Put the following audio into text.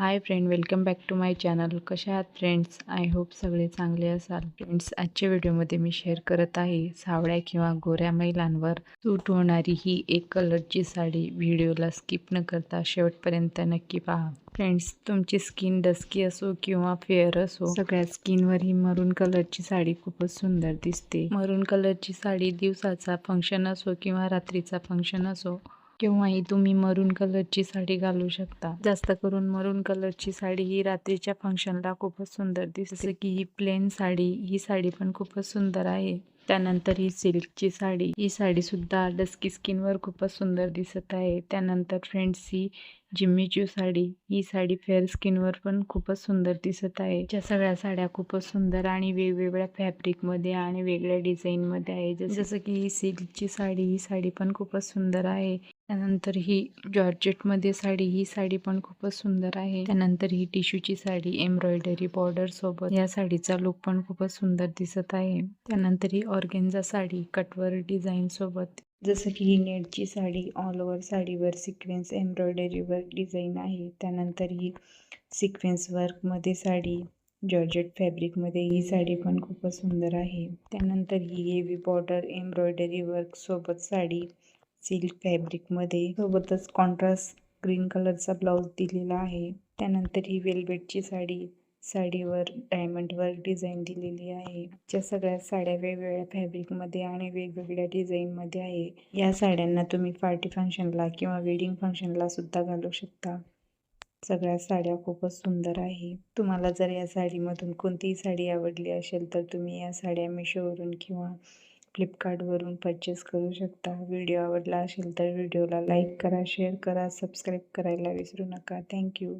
Hi friend welcome back to my channel कशा आहात friends I hope सगळे चांगले असाल. फ्रेंड्स आजच्या व्हिडिओमध्ये मी शेअर करत आहे सावळ्या किंवा गोऱ्या महिलांवर सूट होणारी ही एक कलरची साडी. व्हिडिओला स्किप न करता शेवटपर्यंत नक्की पहा. फ्रेंड्स तुमची स्किन डस्की असो किंवा फेअर असो सगळ्या स्किनवर ही मरून कलरची साडी खूपच सुंदर दिसते. मरून कलरची साडी दिवसाचा फंक्शन असो किंवा रात्रीचा फंक्शन असो किंवाही तुम्ही मरून कलरची साडी घालू शकता. जास्त करून मरून कलरची साडी ही रात्रीच्या फंक्शनला खूपच सुंदर दिसते. की ही प्लेन साडी ही साडी पण खूपच सुंदर आहे. त्यानंतर ही सिल्कची साडी ही साडी सुद्धा डस्की स्किनवर खूपच सुंदर दिसत आहे. त्यानंतर फ्रेंड्स ही जिम्मीची साडी ही साडी फेअर स्किनवर पण खूपच सुंदर दिसत आहे. ज्या सगळ्या साड्या खूपच सुंदर आणि वेगवेगळ्या फॅब्रिकमध्ये आणि वेगळ्या डिझाईनमध्ये आहे. जसं की ही सिल्कची साडी ही साडी पण खूपच सुंदर आहे. त्यानंतर ही जॉर्जेटमध्ये साडी ही साडी पण खूपच सुंदर आहे. त्यानंतर ही टिश्यूची साडी एम्ब्रॉयडरी बॉर्डर सोबत. या साडीचा लुक पण खूपच सुंदर दिसत आहे. त्यानंतर ही ऑर्गेन्झा साडी कटवर डिझाईन सोबत. जसं की ही नेटची साडी ऑल ओव्हर साडीवर सिक्वेन्स एम्ब्रॉयडरी वर्क डिझाईन आहे. त्यानंतर ही सिक्वेन्स वर्कमध्ये साडी जॉर्जेट फॅब्रिकमध्ये ही साडी पण खूपच सुंदर आहे. त्यानंतर ही हेवी बॉर्डर एम्ब्रॉयडरी वर्क सोबत साडी. सिल्क फॅब्रिकमध्ये सोबतच कॉन्ट्रास्ट ग्रीन कलरचा ब्लाऊज दिलेला आहे. त्यानंतर ही वेलवेटची साडी साडीवर डायमंड वर्क डिझाईन दिलेली आहे. ज्या सगळ्या साड्या वेगवेगळ्या फॅब्रिकमध्ये आणि वेगवेगळ्या डिझाईनमध्ये आहे. या साड्यांना तुम्ही पार्टी फंक्शनला किंवा वेडिंग फंक्शनला सुद्धा घालू शकता. सगळ्या साड्या खूपच सुंदर आहे. तुम्हाला जर या साडीमधून कोणतीही साडी आवडली असेल तर तुम्ही या साड्या मिशोवरून किंवा फ्लिपकार्टवरून परचेस करू शकता. व्हिडिओ आवडला असेल तर व्हिडिओला लाईक करा शेअर करा सबस्क्राईब करायला विसरू नका. थँक्यू